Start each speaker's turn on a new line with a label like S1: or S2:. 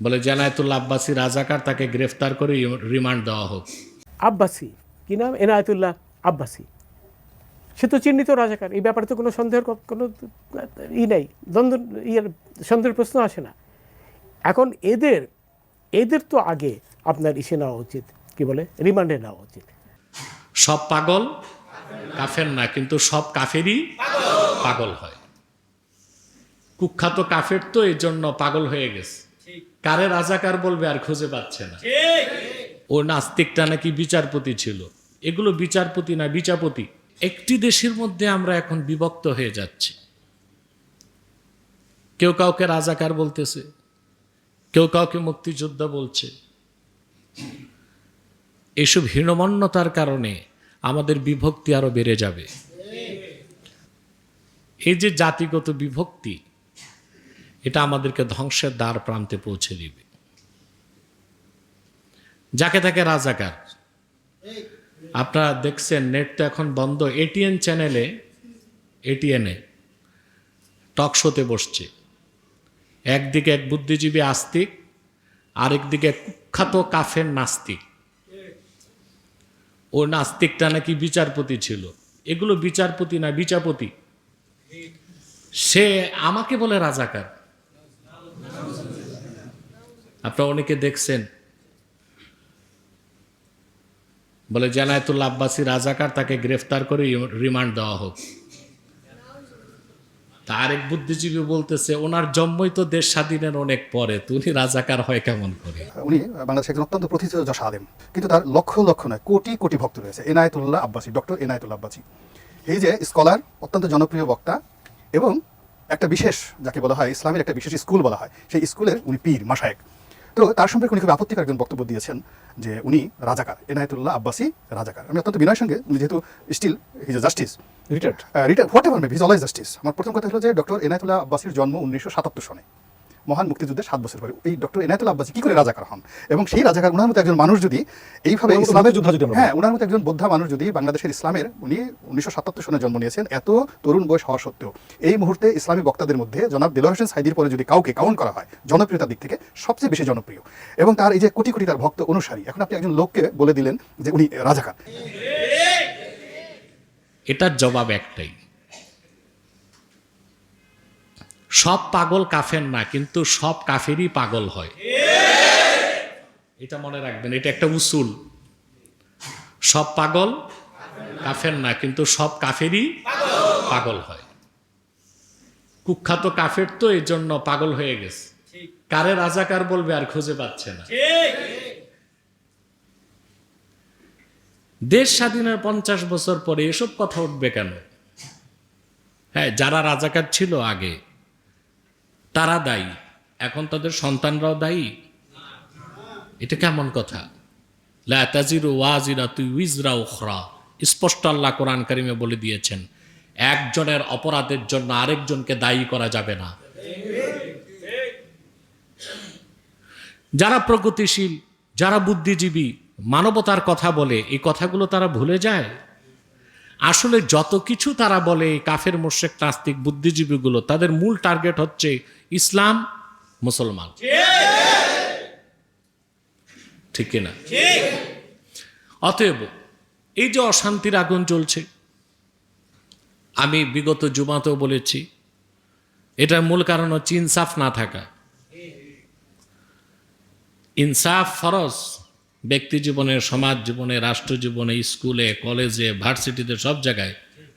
S1: বলে জানায়তুল্লাহ আব্বাসী রাজাকার তাকে গ্রেফতার করে রিমান্ড দেওয়া হোক।
S2: আব্বাসি? কি নাম? এনায়েতুল্লাহ আব্বাসি। সে তো চিহ্নিত রাজাকার এই ব্যাপারে তো কোনো সন্দেহের কোনো ই নেই দ্বন্দ্ব ইয়ের সন্দেহের প্রশ্ন আসে না। এখন এদের এদের তো আগে আপনার ইসে নেওয়া উচিত কি বলে? রিমান্ডে নেওয়া উচিত।
S1: সব পাগল? কাফের না কিন্তু সব কাফেরই পাগল হয়। কুখ্যাত কাফের তো এই জন্য পাগল হয়ে গেছে। কারে রাজাকার বলবে আর খুঁজে পাচ্ছে না। ও নাস্তিকটা নাকি বিচারপতি ছিল। এগুলো বিচারপতি না বিচারপতি। একটি দেশের মধ্যে আমরা এখন বিভক্ত হয়ে যাচ্ছি। কেউ কাউকে রাজাকার বলতেছে কেউ কাউকে মুক্তিযোদ্ধা বলছে। এসব হীনমন্যতার কারণে আমাদের বিভক্তি আরও বেড়ে যাবে। এই যে জাতিগত বিভক্তি এটা আমাদেরকে ধ্বংসের দ্বার প্রান্তে পৌঁছে দিবে। যাকে তাকে রাজাকার। আপনারা দেখছেন নেট তো এখন বন্ধ। এটিএন চ্যানেলে এটিএনে টক শোতে বসছে। একদিকে এক বুদ্ধিজীবী আস্তিক, আরেকদিকে কুখ্যাত কাফের নাস্তিক। ও নাস্তিকটা নাকি বিচারপতি ছিল। এগুলো বিচারপতি না বিচারপতি? সে আমাকে বলে রাজাকার। আপনারা অনেকে দেখছেন। বলে জানায়তুল্লাহ আব্বাসী রাজাকার তাকে গ্রেফতার করে রিমান্ড দেওয়া হোক। তা আরেক বুদ্ধিজীবী বলতেছে, ওনার জন্মই তো দেশ স্বাধীনের অনেক পরে তুমি রাজাকার হয় কেমন করে?
S3: উনি বাংলাদেশের একজন অত্যন্ত প্রতিষ্ঠিত যশ আলেম। কিন্তু তার লক্ষ লক্ষ নয়, কোটি কোটি ভক্ত রয়েছে। এনায়েতুল্লাহ আব্বাসী, ডক্টর এনায়েতুল্লাহ আব্বাসী। এই যে স্কলার, অত্যন্ত জনপ্রিয় বক্তা এবং একটা বিশেষ, যাকে বলা হয় ইসলামের একটা বিশেষ স্কুল বলা হয়, সেই স্কুলের উনি পীর মাসায়েক তো তার সম্পর্কে উনি খুব আপত্তিকর একজন বক্তব্য দিয়েছেন যে উনি রাজাকার এনায়তুল্লাহ আব্বাসী রাজাকার। আমি অত্যন্ত বিনয়ের সঙ্গে উনি যেহেতু still his justice retired retired whatever maybe his always justice আমার প্রথম কথা হলো যে ডক্টর এনায়তুল্লাহ আব্বাসীর জন্ম উনিশশো সাতাত্তর সনে। মহান মুক্তিযুদ্ধে সাত বছর পরে। এই ডক্টর এনায়তুল আব্বাসী কি করে রাজাকার হন? এবং সেই রাজাকার ওনার মতো একজন মানুষ যদি এইভাবে ইসলামের
S4: মুক্তিযোদ্ধা যদি
S3: হ্যাঁ ওনার মতো একজন বোদ্ধা মানুষ যদি বাংলাদেশের ইসলামের উনি উনিশশো সাতাত্তর সনে জন্ম নিয়েছেন এত তরুণ বয়স হওয়া সত্ত্বেও। এই মুহূর্তে ইসলামী বক্তাদের মধ্যে জনাব দেলোয়ার হোসেন সাইদির পরে যদি কাউকে কাউন্ট করা হয় জনপ্রিয়তার দিক থেকে সবচেয়ে বেশি জনপ্রিয়। এবং তার এই যে কোটি কোটি তার ভক্ত অনুসারী এখন আপনি একজন লোককে বলে দিলেন যে উনি রাজাকার।
S1: এটার জবাব একটাই। সব পাগল কাফের না, কিন্তু সব কাফেরই পাগল হয়। এটা মনে রাখবেন, এটা একটা উসুল। সব পাগল কাফের না, কিন্তু সব কাফেরই পাগল হয়। কুখ্যাত কাফের তো এই জন্য পাগল হয়ে গেছে। কারে রাজাকার বলবে আর খুঁজে পাচ্ছে না। দেশ স্বাধীনের পঞ্চাশ বছর পরে এসব কথা উঠবে কেন? হ্যাঁ যারা রাজাকার ছিল আগে তারা দায়ী। এখন তাদের সন্তানরাও দায়ী। এটা কেমন কথা? লা তাজিরু ওয়াজিরা তুই উইজরা উখরা। স্পষ্ট আল্লাহ কোরআন কারিমে বলে দিয়েছেন, একজনের অপরাধের জন্য আরেকজনকে দায়ী করা যাবে না। যারা প্রগতিশীল, যারা বুদ্ধিজীবী, মানবতার কথা বলে, এই কথাগুলো তারা ভুলে যায়? আসলে যত কিছু তারা বলে কাফের মোর্শেক নাস্তিক বুদ্ধিজীবীগুলো তাদের মূল টার্গেট হচ্ছে ইসলাম মুসলমান। ঠিক। কিনা? অতএব এই যে অশান্তির আগুন চলছে আমি বিগত জুমাতেও বলেছি এটার মূল কারণ হচ্ছে ইনসাফ না থাকা। ইনসাফ ফরজ ব্যক্তি জীবনে সমাজ জীবনে রাষ্ট্র জীবনে স্কুলে কলেজে ভার্সিটিতে সব জায়গায়